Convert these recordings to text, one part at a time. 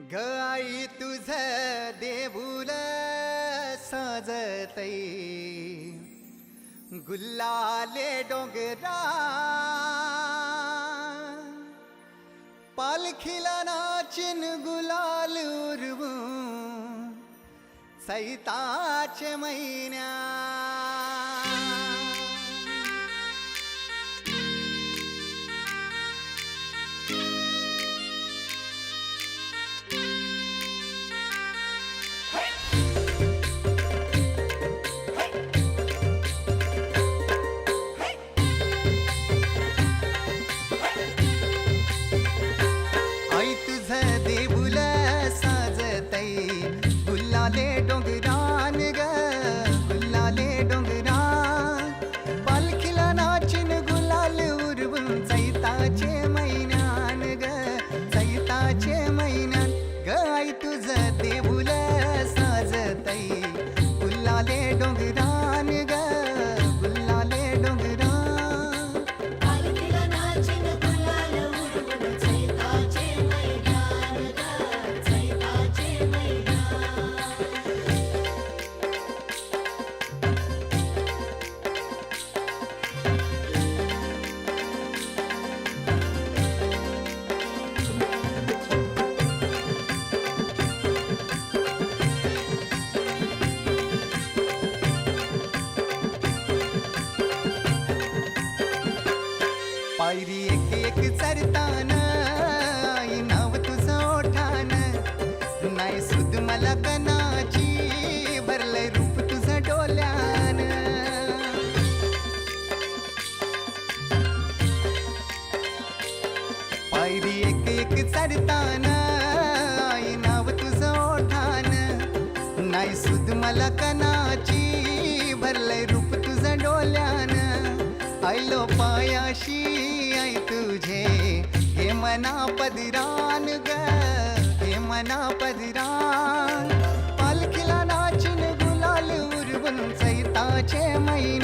ग तुझ देऊल साजतई. गुल्लाले डोंगरा. पालखीला नाचिन गुलाल उरवू सैताचे महिन्या चैताचे महिन्यान मना पदिरान ग हे मना पदिरान पालखीला नाचिन गुलाल उरवून चैताचे महिन्यान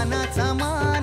मानाचा मान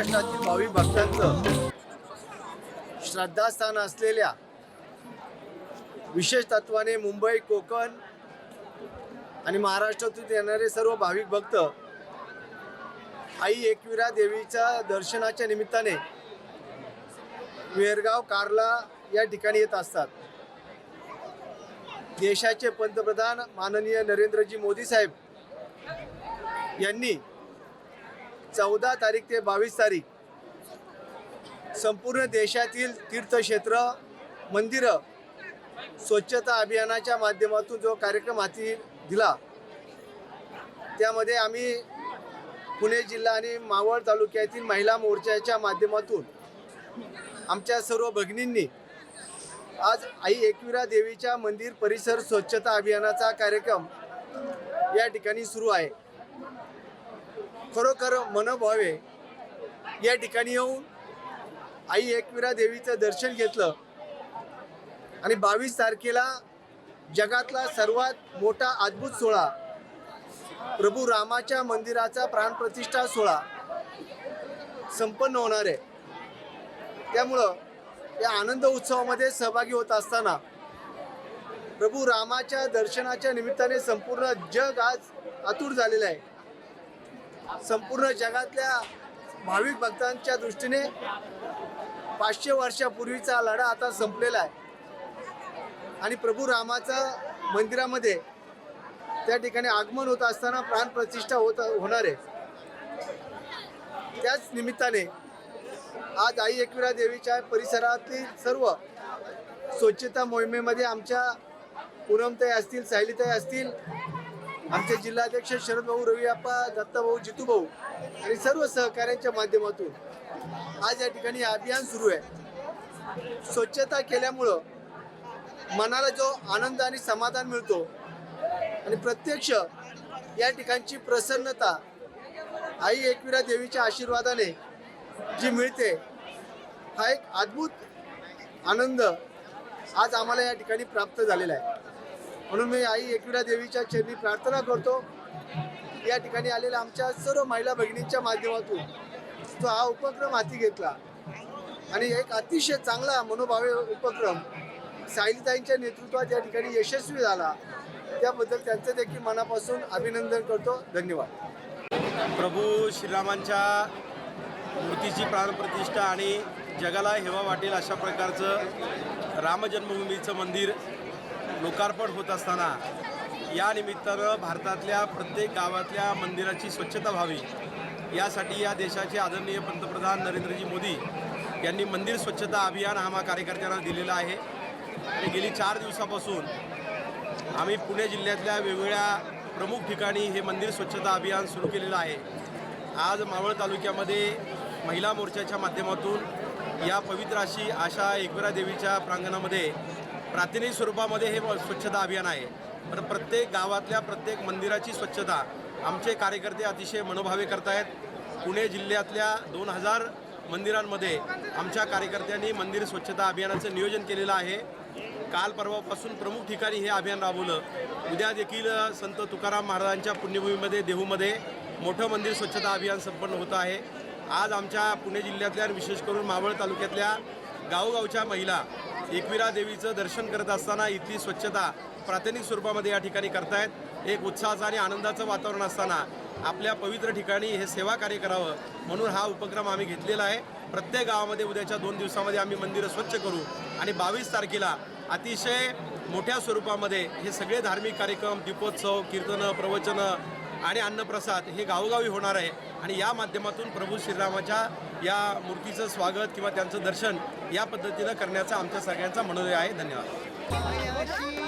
महाराष्ट्रातील भाविक भक्तांचं श्रद्धास्थान असलेल्या विशेष तत्वाने मुंबई कोकण आणि महाराष्ट्रातून येणारे सर्व भाविक भक्त आई एकविरा देवीच्या दर्शनाच्या निमित्ताने वेरगाव कार्ला या ठिकाणी येत असतात. देशाचे पंतप्रधान माननीय नरेंद्रजी मोदी साहेब यांनी चौदा तारीख ते बावीस तारीख. संपूर्ण देशातील तीर्थक्षेत्र मंदिरं स्वच्छता अभियानाच्या माध्यमातून जो कार्यक्रम हाती दिला त्यामध्ये आम्ही पुणे जिल्हा आणि मावळ तालुक्यातील महिला मोर्चाच्या माध्यमातून आमच्या सर्व भगिनींनी आज आई एकविरा देवीच्या मंदिर परिसर स्वच्छता अभियानाचा कार्यक्रम या ठिकाणी सुरू आहे. खरोखर मनोभावे या ठिकाणी येऊन आई एकविरा देवीचं दर्शन घेतलं. आणि बावीस तारखेला जगातला सर्वात मोठा अद्भुत सोहळा प्रभू रामाच्या मंदिराचा प्राणप्रतिष्ठा सोहळा संपन्न होणार आहे. त्यामुळं या आनंद उत्सवामध्ये सहभागी होत असताना प्रभू रामाच्या दर्शनाच्या निमित्ताने संपूर्ण जग आज आतुर झालेलं आहे. संपूर्ण जगातल्या भाविक भक्तांच्या दृष्टीने पाचशे वर्षापूर्वीचा लढा आता संपलेला आहे. आणि प्रभू रामाचं मंदिरामध्ये त्या ठिकाणी आगमन होत असताना प्राणप्रतिष्ठा होत होणार आहे. त्याच निमित्ताने आज आई एकविरा देवीच्या परिसरातील सर्व स्वच्छता मोहिमेमध्ये आमच्या पुरमताई असतील सायलीताई असतील आमचे जिल्हाध्यक्ष शरद भाऊ रविआप्पा दत्ताभाऊ जितूभाऊ आणि सर्व सहकाऱ्यांच्या माध्यमातून आज या ठिकाणी अभियान सुरू आहे. स्वच्छता केल्यामुळं मनाला जो आनंद आणि समाधान मिळतो आणि प्रत्यक्ष या ठिकाणची प्रसन्नता आई एकविरा देवीच्या आशीर्वादाने जी मिळते हा एक अद्भुत आनंद आज आम्हाला या ठिकाणी प्राप्त झालेला आहे. म्हणून मी आई एकविरा देवीच्या चरणी प्रार्थना करतो. या ठिकाणी आलेल्या आमच्या सर्व महिला भगिनींच्या माध्यमातून तो हा उपक्रम हाती घेतला. आणि एक अतिशय चांगला मनोभावे उपक्रम साहिलताईंच्या नेतृत्वात या ठिकाणी यशस्वी झाला. त्याबद्दल त्यांचं देखील मनापासून अभिनंदन करतो. धन्यवाद. प्रभू श्रीरामांच्या मूर्तीची प्राणप्रतिष्ठा आणि जगाला हेवा वाटेल अशा प्रकारचं रामजन्मभूमीचं मंदिर लोकार्पण होत असताना या निमित्तानं भारतातल्या प्रत्येक गावातल्या मंदिराची स्वच्छता व्हावी. यासाठी या देशाचे आदरणीय पंतप्रधान नरेंद्रजी मोदी यांनी मंदिर स्वच्छता अभियान हा मा कार्यकर्त्यांना दिलेला आहे. आणि गेली चार दिवसापासून आम्ही पुणे जिल्ह्यातल्या वेगवेगळ्या प्रमुख ठिकाणी हे मंदिर स्वच्छता अभियान सुरू केलेलं आहे. आज मावळ तालुक्यामध्ये महिला मोर्चाच्या माध्यमातून या पवित्र अशी आशा एकविरा देवीच्या प्रांगणामध्ये प्रातिनिधिक स्वरूपामध्ये हे स्वच्छता अभियान आहे. पण प्रत्येक गावातल्या प्रत्येक मंदिराची स्वच्छता आमचे कार्यकर्ते अतिशय मनोभावे करतायत. पुणे जिल्ह्यातल्या दोन हजार मंदिरांमध्ये आमच्या कार्यकर्त्यांनी मंदिर स्वच्छता अभियानाचं नियोजन केलेलं आहे. काल परवापासून प्रमुख ठिकाणी हे अभियान राबवलं. उद्या देखील संत तुकाराम महाराजांच्या पुण्यभूमीमध्ये देहूमध्ये मोठं मंदिर स्वच्छता अभियान संपन्न होतं आहे. आज आमच्या पुणे जिल्ह्यातल्या विशेष करून मावळ तालुक्यातल्या गावोगावच्या महिला एकविरा देवीचं दर्शन करत असताना इथली स्वच्छता प्राथमिक स्वरूपामध्ये या ठिकाणी करतायत. एक उत्साहाचं आणि आनंदाचं वातावरण असताना आपल्या पवित्र ठिकाणी हे सेवा कार्य करावं म्हणून हा उपक्रम आम्ही घेतलेला आहे. प्रत्येक गावामध्ये उद्याच्या दोन दिवसामध्ये आम्ही मंदिरं स्वच्छ करू आणि बावीस तारखेला अतिशय मोठ्या स्वरूपामध्ये हे सगळे धार्मिक कार्यक्रम दीपोत्सव कीर्तनं प्रवचनं आणि अन्नप्रसाद हे गावोगावी होणार आहे. आणि या माध्यमातून प्रभू श्रीरामाच्या या मूर्तीचं स्वागत किंवा त्यांचं दर्शन या पद्धतीनं करण्याचा आमच्या सगळ्यांचा मनोदय आहे. धन्यवाद.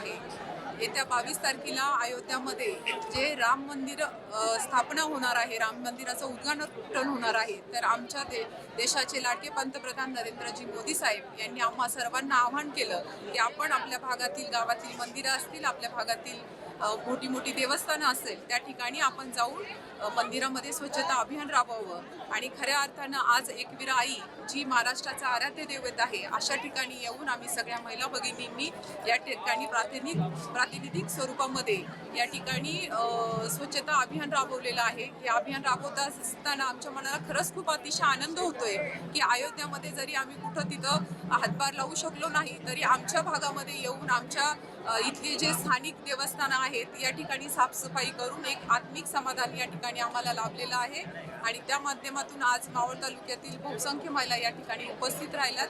आहे. येत्या बावीस तारखेला अयोध्यामध्ये जे राम मंदिर स्थापना होणार आहे राम मंदिराचं उद्घाटन होणार आहे तर आमच्या दे देशाचे लाडके पंतप्रधान नरेंद्रजी मोदी साहेब यांनी आम्हा सर्वांना आवाहन केलं की आपण आपल्या भागातील गावातील मंदिरं असतील आपल्या भागातील मोठी मोठी देवस्थानं असेल त्या ठिकाणी आपण जाऊन मंदिरामध्ये स्वच्छता अभियान राबवावं. आणि खऱ्या अर्थानं आज एकवीर आई जी महाराष्ट्राचा आराध्य दैवत आहे अशा ठिकाणी येऊन आम्ही सगळ्या महिला भगिनींनी या ठिकाणी प्रातिनिधिक प्रातिनिधिक स्वरूपामध्ये या ठिकाणी स्वच्छता अभियान राबवलेलं आहे. हे अभियान राबवत असताना आमच्या मनाला खरंच खूप अतिशय आनंद होतोय की अयोध्यामध्ये जरी आम्ही कुठं तिथं हातभार लावू शकलो नाही तरी आमच्या भागामध्ये येऊन आमच्या इथले जे स्थानिक देवस्थानं आहेत या ठिकाणी साफसफाई करून एक आत्मिक समाधान या ठिकाणी आम्हाला लाभलेलं आहे. आणि त्या माध्यमातून आज मावळ तालुक्यातील बहुसंख्य महिला या ठिकाणी उपस्थित राहिल्यात.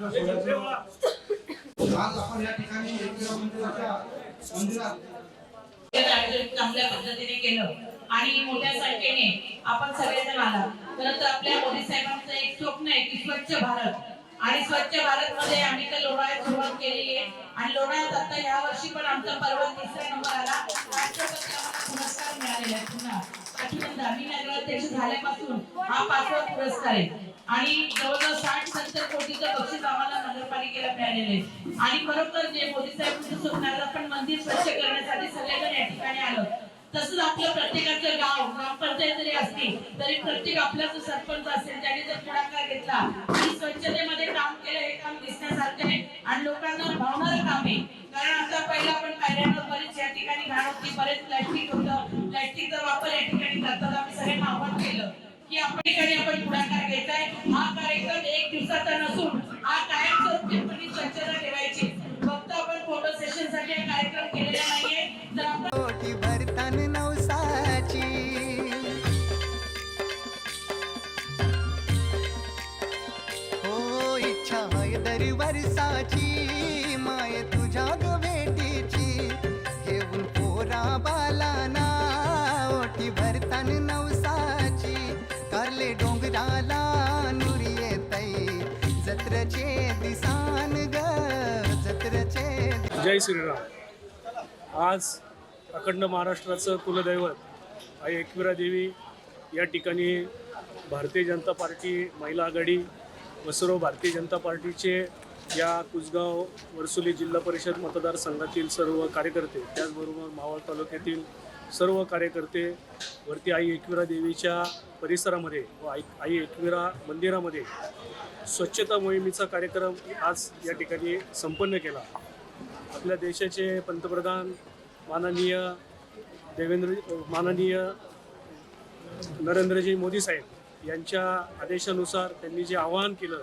धन्यवाद. आज आपण या ठिकाणी एकविरा मंदिराच्या मंदिरात आयोजन चांगल्या पद्धतीने केलं आणि मोठ्या संख्येने आपण सगळेजण आला खरं तर आपल्या मोदी साहेबांचं एक स्वप्न आहे की स्वच्छ भारत. आणि स्वच्छ भारत मध्ये आम्ही तर लोणावळ्यात सुरुवात केलेली आहे. आणि लोणावळ्यात आता या वर्षी पण आमचा पर्व तिसरा नंबर आला. राष्ट्रपती पुरस्कार मिळालेला आहे पुन्हा. आठवणदा मी नगराध्यक्ष झाल्यापासून हा पाचवा पुरस्कार आहे. आणि जवळजवळ साठ सत्तर कोटीचं बक्षीस आम्हाला नगरपालिकेला मिळालेलं आहे. आणि खरोखर जे मोदी साहेबांचं स्वप्नाला पण मंदिर स्वच्छ करण्यासाठी सगळेजण या ठिकाणी आलं. तसंच आपलं प्रत्येकाचं गाव ग्रामपंचायत जरी असली तरी प्रत्येक आपला जो सरपंच असेल त्याने जर पुढाकार घेतला आणि स्वच्छतेमध्ये काम केलं हे काम दिसण्यासारखं आहे. आणि लोकांना भावणारं काम आहे. कारण आता पहिला आपण पाहिल्यानं बरेच या ठिकाणी घाण होती बरेच प्लॅस्टिक होतं. प्लॅस्टिकचा वापर या ठिकाणी करतात. आम्ही सगळ्यांना आव्हान केलं की आपण ठिकाणी आपण पुढाकार घेत आहे. हा कार्यक्रम आहे वर्षाची माय तुझ्या ग घेऊन पोरा बालाना ओटी भरतान नवसाची. करले डोंगराला नुरी येतई जत्रचे दिसान ग जत्रचे जय श्रीराम. आज अखंड महाराष्ट्राचं कुलदैवत आई एकविरा देवी या ठिकाणी भारतीय जनता पार्टी महिला आघाडी व सर्व भारतीय जनता पार्टीचे या कुसगाव वरसुली जिल्हा परिषद मतदारसंघातील सर्व कार्यकर्ते त्याचबरोबर मावळ तालुक्यातील सर्व कार्यकर्ते वरती आई एकविरा देवीच्या परिसरामध्ये व आई आई एकविरा मंदिरामध्ये स्वच्छता मोहिमेचा कार्यक्रम आज या ठिकाणी संपन्न केला. आपल्या देशाचे पंतप्रधान माननीय देवेंद्र माननीय नरेंद्रजी मोदी साहेब यांच्या आदेशानुसार त्यांनी जे आवाहन केलं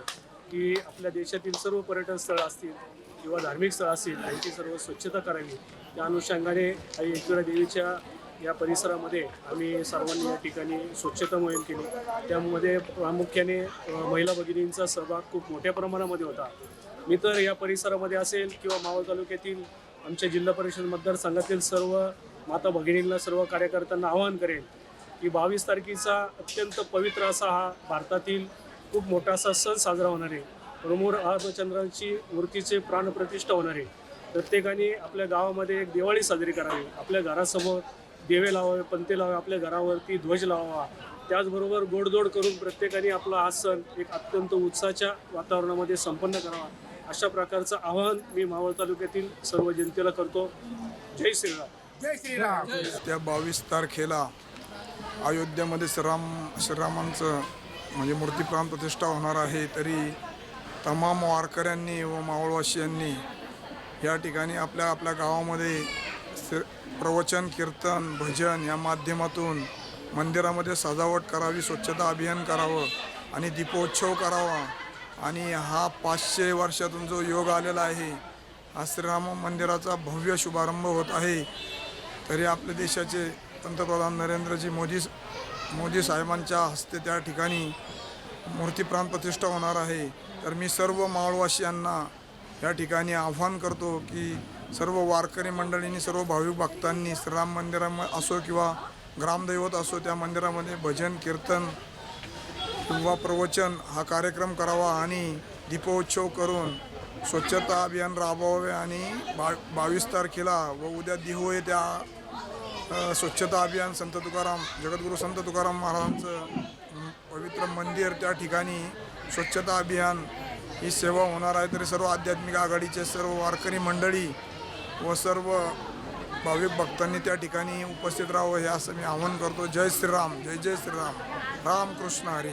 की आपल्या देशातील सर्व पर्यटन स्थळं असतील किंवा धार्मिक स्थळं असतील त्यांची सर्व स्वच्छता करावी. त्या अनुषंगाने आई एकविरा देवीच्या या परिसरामध्ये आम्ही सर्वांनी या ठिकाणी स्वच्छता मोहीम केली. त्यामध्ये प्रामुख्याने महिला भगिनींचा सहभाग खूप मोठ्या प्रमाणामध्ये होता. मी तर या परिसरामध्ये असेल किंवा मावळ तालुक्यातील आमच्या जिल्हा परिषद मतदारसंघातील सर्व माता भगिनींना सर्व कार्यकर्त्यांना आवाहन करेन की बावीस तारखेचा अत्यंत पवित्र असा हा भारतातील खूप मोठा असा सण साजरा होणार आहे. प्रमोर रामचंद्रांची मूर्तीचे प्राणप्रतिष्ठा होणार आहे. प्रत्येकाने आपल्या गावामध्ये एक दिवाळी साजरी करावी. आपल्या घरासमोर देवे लावावे पंते लावावे आपल्या घरावरती ध्वज लावावा. त्याचबरोबर गोडधोड करून प्रत्येकाने आपला हा सण एक अत्यंत उत्साहाच्या वातावरणामध्ये संपन्न करावा. अशा प्रकारचं आवाहन मी मावळ तालुक्यातील सर्व जनतेला करतो. जय श्रीराम. त्या बावीस तारखेला अयोध्येमध्ये श्रीराम श्रीरामांचं म्हणजे मूर्तीप्राण प्रतिष्ठा होणार आहे तरी तमाम वारकऱ्यांनी व मावळवासियांनी या ठिकाणी आपल्या आपल्या गावामध्ये प्रवचन कीर्तन भजन या माध्यमातून मंदिरामध्ये सजावट करावी स्वच्छता अभियान करावं आणि दीपोत्सव करावा. आणि हा पाचशे वर्षातून जो योग आलेला आहे हा श्रीराम मंदिराचा भव्य शुभारंभ होत आहे. तरी आपल्या देशाचे पंतप्रधान नरेंद्रजी मोदी मोदी साहेबांच्या हस्ते त्या ठिकाणी मूर्ती प्राण प्रतिष्ठा होणार आहे. तर मी सर्व मावळवासियांना या ठिकाणी आव्हान करतो की सर्व वारकरी मंडळींनी सर्व भाविक भक्तांनी श्रीराम मंदिराम असो किंवा ग्रामदैवत असो त्या मंदिरामध्ये भजन कीर्तन किंवा प्रवचन हा कार्यक्रम करावा आणि दीपोत्सव करून स्वच्छता अभियान राबवावे आणि बा बावीस तारखेला व उद्या दिहो त्या स्वच्छता अभियान संत तुकाराम जगद्गुरू संत तुकाराम महाराजांचं पवित्र मंदिर त्या ठिकाणी स्वच्छता अभियान ही सेवा होणार आहे. तरी सर्व आध्यात्मिक आघाडीचे सर्व वारकरी मंडळी व सर्व भाविक भक्तांनी त्या ठिकाणी उपस्थित राहावं हे असं मी आवाहन करतो. जय श्रीराम जय जय श्रीराम. राम कृष्ण हरी.